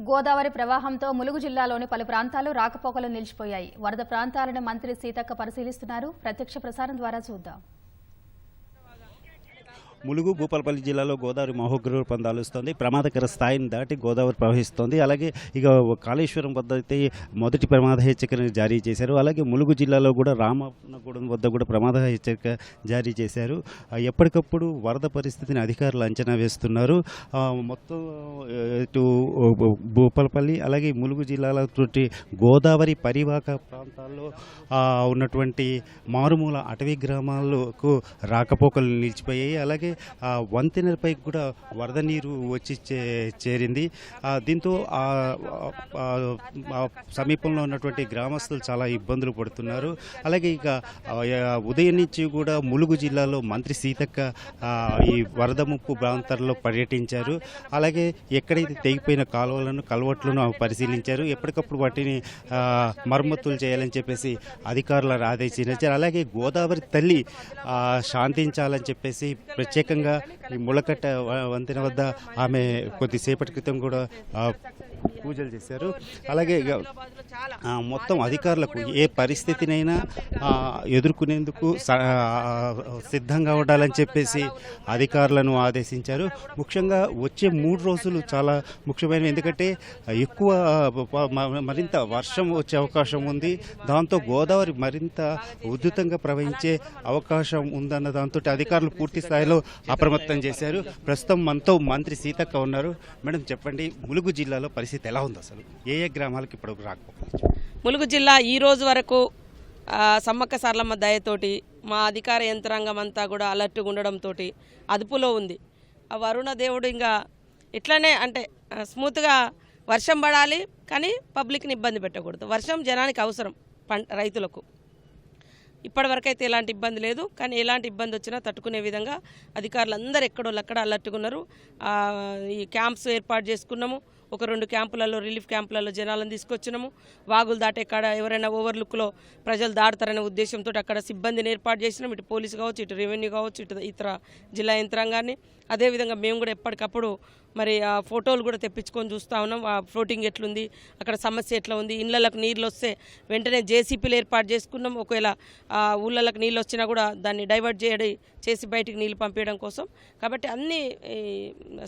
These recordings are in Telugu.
గోదావరి ప్రవాహంతో ములుగు జిల్లాలోని పలు ప్రాంతాలు రాకపోకలు నిలిచిపోయాయి. వరద ప్రాంతాలను మంత్రి సీతక్క పరిశీలిస్తున్నారు. ప్రత్యక్ష ప్రసారం ద్వారా చూద్దాం. ములుగు భూపాలపల్లి జిల్లాలో గోదావరి మహోగ్ర పొందాలుస్తోంది ప్రమాదకర స్థాయిని దాటి గోదావరి ప్రవహిస్తోంది. అలాగే ఇక కాళేశ్వరం వద్ద అయితే మొదటి ప్రమాద హెచ్చరికను జారీ చేశారు. అలాగే ములుగు జిల్లాలో కూడా రామన్నగూడెం వద్ద కూడా ప్రమాద హెచ్చరిక జారీ చేశారు. ఎప్పటికప్పుడు వరద పరిస్థితిని అధికారులు అంచనా వేస్తున్నారు. మొత్తం ఇటు భూపాలపల్లి అలాగే ములుగు జిల్లాల గోదావరి పరివాహక ప్రాంతాల్లో ఉన్నటువంటి మారుమూల అటవీ గ్రామాలకు రాకపోకలు నిలిచిపోయాయి. అలాగే ఆ వంతెనపై కూడా వరద నీరు వచ్చి చే- చేరింది. దీంతో సమీపంలో ఉన్నటువంటి గ్రామస్తులు చాలా ఇబ్బందులు పడుతున్నారు. అలాగే ఇక ఉదయం నుంచి కూడా ములుగు జిల్లాలో మంత్రి సీతక్క ఈ వరద ముప్పు ప్రాంతాల్లో పర్యటించారు. అలాగే ఎక్కడైతే తెగిపోయిన కాలువలను కలవట్లను ఆమె పరిశీలించారు. ఎప్పటికప్పుడు వాటిని మరమ్మతులు చేయాలని చెప్పేసి అధికారులను ఆదేశించారు. అలాగే గోదావరి తల్లి శాంతించాలని చెప్పేసి ప్రత్యేక ప్రత్యేకంగా ఈ ముళ్ళకట్ట వ- వంతెన వద్ద ఆమె కొద్దిసేపటి క్రితం కూడా పూజలు చేశారు. అలాగే మొత్తం అధికారులకు ఏ పరిస్థితినైనా ఎదుర్కొనేందుకు సిద్ధంగా ఉండాలని చెప్పేసి అధికారులను ఆదేశించారు. ముఖ్యంగా వచ్చే మూడు రోజులు చాలా ముఖ్యమైనవి. ఎందుకంటే ఎక్కువ మరింత వర్షం వచ్చే అవకాశం ఉంది. దాంతో గోదావరి మరింత ఉధృతంగా ప్రవహించే అవకాశం ఉందన్న దాంతో అధికారులు పూర్తి స్థాయిలో అప్రమత్తం చేశారు. ప్రస్తుతం మనతో మంత్రి సీతక్క ఉన్నారు. మేడం చెప్పండి. ములుగు జిల్లాలో పరిస్థితి ఎలా ఉంది అసలు? ఏ ఏ గ్రామాలకు ఇప్పుడు రాకపోవచ్చు? ములుగు జిల్లా ఈ రోజు వరకు సమ్మక్క సార్లమ్మ దయతోటి మా అధికార యంత్రాంగం అంతా కూడా అలర్ట్గా ఉండడంతో అదుపులో ఉంది. ఆ వరుణ దేవుడు ఇంకా ఇట్లనే అంటే స్మూత్గా వర్షం పడాలి కానీ పబ్లిక్ని ఇబ్బంది పెట్టకూడదు. వర్షం జనానికి అవసరం పంట రైతులకు. ఇప్పటివరకైతే ఎలాంటి ఇబ్బంది లేదు కానీ ఎలాంటి ఇబ్బంది వచ్చినా తట్టుకునే విధంగా అధికారులు అందరూ ఎక్కడోళ్ళు అక్కడ అలర్ట్గా ఉన్నారు. ఈ క్యాంప్స్ ఏర్పాటు చేసుకున్నాము. ఒక రెండు క్యాంపులలో రిలీఫ్ క్యాంపులలో జనాలను తీసుకొచ్చినాము. వాగులు దాటే కాడ ఎవరైనా ఓవర్లుక్లో ప్రజలు దాడతారనే ఉద్దేశంతో అక్కడ సిబ్బందిని ఏర్పాటు చేసినాం. ఇటు పోలీసు కావచ్చు ఇటు రెవెన్యూ కావచ్చు ఇటు ఇతర జిల్లా యంత్రాంగాన్ని. అదేవిధంగా మేము కూడా ఎప్పటికప్పుడు మరి ఆ ఫోటోలు కూడా తెప్పించుకొని చూస్తూ ఉన్నాం. ఆ ఫ్లోటింగ్ ఎట్లుంది అక్కడ సమస్య ఎట్లా ఉంది ఇళ్ళలకు నీళ్ళు వస్తే వెంటనే జేసీపీలు ఏర్పాటు చేసుకున్నాం. ఒకవేళ ఆ ఊళ్ళలకు నీళ్ళు వచ్చినా కూడా దాన్ని డైవర్ట్ చేయడం చేసి బయటికి నీళ్ళు పంపించడం కోసం. కాబట్టి అన్ని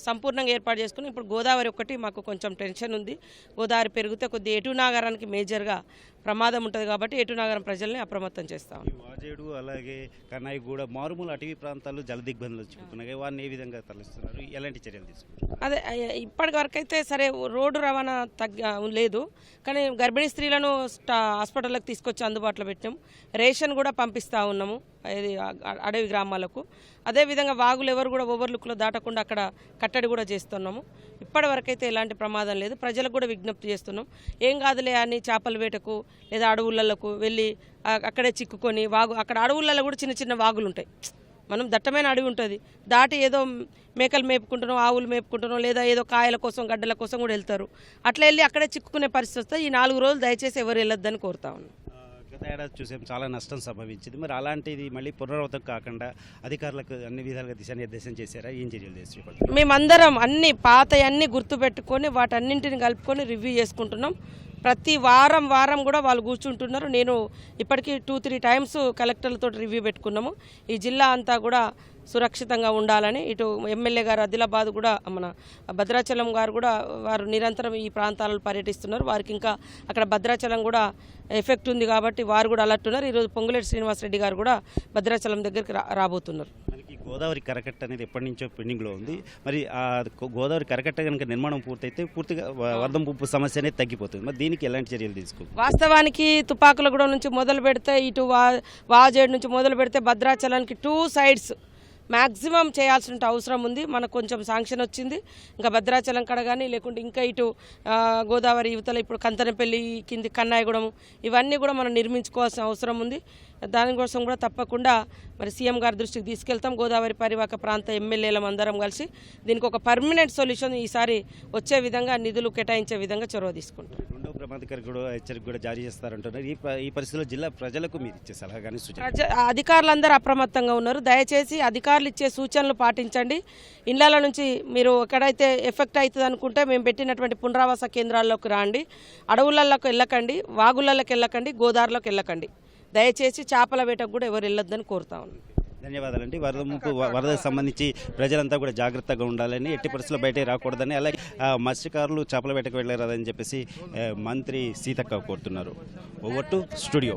సంపూర్ణంగా ఏర్పాటు చేసుకుని ఇప్పుడు గోదావరి ఒకటి మాకు కొంచెం టెన్షన్ ఉంది. గోదావరి పెరిగితే కొద్ది ఎటు నాగరానికి మేజర్గా ప్రమాదం ఉంటుంది కాబట్టి ఎటు నాగరం ప్రజల్ని అప్రమత్తం చేస్తాం వాజేడు అలాగే కన్నాయి కూడా మారుమూల అటవీ ప్రాంతాలు జల దిగ్బంధులు చిక్కుకున్నాయి వారిని ఏ విధంగా తరలిస్తున్నారు? ఎలాంటి చర్యలు తీసుకుంటారు అదే ఇప్పటి వరకు అయితే సరే రోడ్డు రవాణా తగ్గ లేదు. కానీ గర్భిణీ స్త్రీలను స్టా హాస్పిటల్కి తీసుకొచ్చి అందుబాటులో పెట్టాము రేషన్ కూడా పంపిస్తూ ఉన్నాము. ఇది అడవి గ్రామాలకు. అదేవిధంగా వాగులు ఎవరు కూడా ఓవర్లుక్లో దాటకుండా అక్కడ కట్టడి కూడా చేస్తున్నాము. ఇప్పటివరకైతే ఎలాంటి ప్రమాదం లేదు. ప్రజలకు కూడా విజ్ఞప్తి చేస్తున్నాం. ఏం కాదులే అని చేపల వేటకు లేదా అడవులకు వెళ్ళి అక్కడే చిక్కుకొని వాగు అక్కడ అడవులలో కూడా చిన్న చిన్న వాగులు ఉంటాయి. మనం దట్టమైన అడవి ఉంటుంది. దాటి ఏదో మేకలు మేపుకుంటున్నాం ఆవులు మేపుకుంటున్నాం లేదా ఏదో కాయల కోసం గడ్డల కోసం కూడా వెళ్తారు. అట్లా వెళ్ళి అక్కడే చిక్కుకునే పరిస్థితి వస్తే ఈ నాలుగు రోజులు దయచేసి ఎవరు వెళ్ళొద్దని కోరుతా ఉన్నాం. గత ఏడాది చూసాం చాలా నష్టం సంభవించింది. మరి అలాంటిది మళ్ళీ పునరావృతం కాకుండా అధికారులకు అన్ని విధాలుగా దిశానిర్దేశం చేశారా? ఏం చర్యలు చేసి మేమందరం అన్ని పాత అన్ని గుర్తుపెట్టుకొని వాటన్నింటిని కలుపుకొని రివ్యూ చేసుకుంటున్నాం. ప్రతి వారం వారం కూడా వాళ్ళు కూర్చుంటున్నారు. నేను ఇప్పటికీ టూ త్రీ టైమ్స్ కలెక్టర్లతో రివ్యూ పెట్టుకున్నాము. ఈ జిల్లా అంతా కూడా సురక్షితంగా ఉండాలని ఇటు ఎమ్మెల్యే గారు ఆదిలాబాద్ కూడా మన భద్రాచలం గారు కూడా వారు నిరంతరం ఈ ప్రాంతాలలో పర్యటిస్తున్నారు. వారికి ఇంకా అక్కడ భద్రాచలం కూడా ఎఫెక్ట్ ఉంది కాబట్టి వారు కూడా అలర్ట్ ఉన్నారు. ఈరోజు పొంగులేటి శ్రీనివాసరెడ్డి గారు కూడా భద్రాచలం దగ్గరికి రా రాబోతున్నారు. గోదావరి కరకట్ట అనేది ఎప్పటి నుంచో పెండింగ్లో ఉంది. మరి ఆ గోదావరి కరకట్ట కనుక నిర్మాణం పూర్తయితే పూర్తిగా వరద ముప్పు సమస్య అనేది తగ్గిపోతుంది. మరి దీనికి ఎలాంటి చర్యలు తీసుకో వాస్తవానికి తుపాకులగూడెం నుంచి మొదలు పెడితే ఇటు వా వాజేడు నుంచి మొదలు పెడితే భద్రాచలానికి టూ సైడ్స్ మ్యాక్సిమం చేయాల్సిన అవసరం ఉంది. మనకు కొంచెం శాంక్షన్ వచ్చింది. ఇంకా భద్రాచలం కడ కానీ లేకుంటే ఇంకా ఇటు గోదావరి యువతల ఇప్పుడు కంతనపల్లి కింది కన్నాయగూడెం ఇవన్నీ కూడా మనం నిర్మించుకోవాల్సిన అవసరం ఉంది. దానికోసం కూడా తప్పకుండా మరి సీఎం గారి దృష్టికి తీసుకెళ్తాం. గోదావరి పరివాహక ప్రాంత ఎమ్మెల్యేలం అందరం కలిసి దీనికి ఒక పర్మనెంట్ సొల్యూషన్ ఈసారి వచ్చే విధంగా నిధులు కేటాయించే విధంగా చొరవ తీసుకుంటాం. ప్రమాదకర కూడా హెచ్చరిక కూడా జారీ చేస్తారంటున్నారు. ఈ ఈ పరిస్థితిలో జిల్లా ప్రజలకు మీరు ఇచ్చే సలహా కానీ సూచన? అధికారులందరూ అప్రమత్తంగా ఉన్నారు. దయచేసి అధికారులు ఇచ్చే సూచనలు పాటించండి. ఇళ్ళ నుంచి మీరు ఎక్కడైతే ఎఫెక్ట్ అవుతుంది అనుకుంటే మేము పెట్టినటువంటి పునరావాస కేంద్రాల్లోకి రాండి. అడవులలోకి వెళ్ళకండి వాగులలోకి వెళ్ళకండి గోదావరిలోకి వెళ్ళకండి. దయచేసి చేపల వేటకు కూడా ఎవరు వెళ్ళొద్దని కోరుతా ఉన్నాను ధన్యవాదాలండి. వరద ముప్పు వరదకు సంబంధించి ప్రజలంతా కూడా జాగ్రత్తగా ఉండాలని ఎట్టి పరిస్థితుల్లో బయటకు రాకూడదని అలాగే మత్స్యకారులు చేపల వేటకు వెళ్ళరాదని చెప్పేసి మంత్రి సీతక్క కోరుతున్నారు. Over to studio.